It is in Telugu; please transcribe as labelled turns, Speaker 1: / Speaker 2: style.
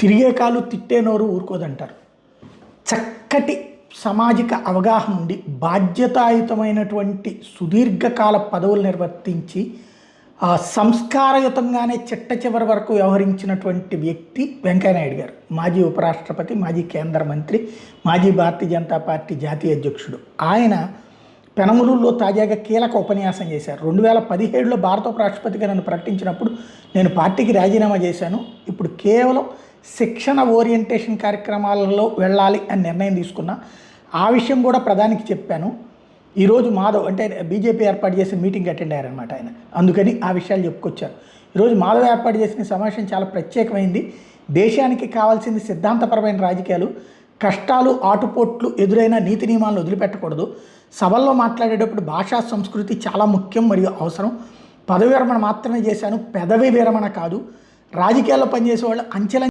Speaker 1: తిరిగే కాలు తిట్టే నోరు ఊరుకోదంటారు. చక్కటి సామాజిక అవగాహన ఉండి బాధ్యతాయుతమైనటువంటి సుదీర్ఘకాల పదవులు నిర్వర్తించి ఆ సంస్కారయుతంగానే చిట్ట చివరి వరకు వ్యవహరించినటువంటి వ్యక్తి వెంకయ్యనాయుడు గారు. మాజీ ఉపరాష్ట్రపతి మాజీ కేంద్ర మంత్రి మాజీ భారతీయ జనతా పార్టీ జాతీయ అధ్యక్షుడు. ఆయన పెనమలూరులో తాజాగా కీలక ఉపన్యాసం చేశారు. రెండు వేల పదిహేడులో భారత ఉపరాష్ట్రపతిగా నన్ను ప్రకటించినప్పుడు నేను పార్టీకి రాజీనామా చేశాను. ఇప్పుడు కేవలం శిక్షణ ఓరియంటేషన్ కార్యక్రమాలలో వెళ్ళాలి అని నిర్ణయం తీసుకున్నా. ఆ విషయం కూడా ప్రధానికి చెప్పాను. ఈరోజు మాధవ్ అంటే బీజేపీ ఏర్పాటు చేసిన మీటింగ్ అటెండ్ అయ్యారనమాట ఆయన. అందుకని ఆ విషయాలు చెప్పుకొచ్చారు. ఈరోజు మాధవ్ ఏర్పాటు చేసిన సమావేశం చాలా ప్రత్యేకమైంది. దేశానికి కావాల్సింది సిద్ధాంతపరమైన రాజకీయాలు. కష్టాలు ఆటుపోట్లు ఎదురైన నీతి నియమాలను వదిలిపెట్టకూడదు. సభల్లో మాట్లాడేటప్పుడు భాషా సంస్కృతి చాలా ముఖ్యం మరియు అవసరం. పదవి విరమణ మాత్రమే చేశాను. పెదవి విరమణ కాదు. రాజకీయాల్లో పనిచేసే వాళ్ళు అంచెల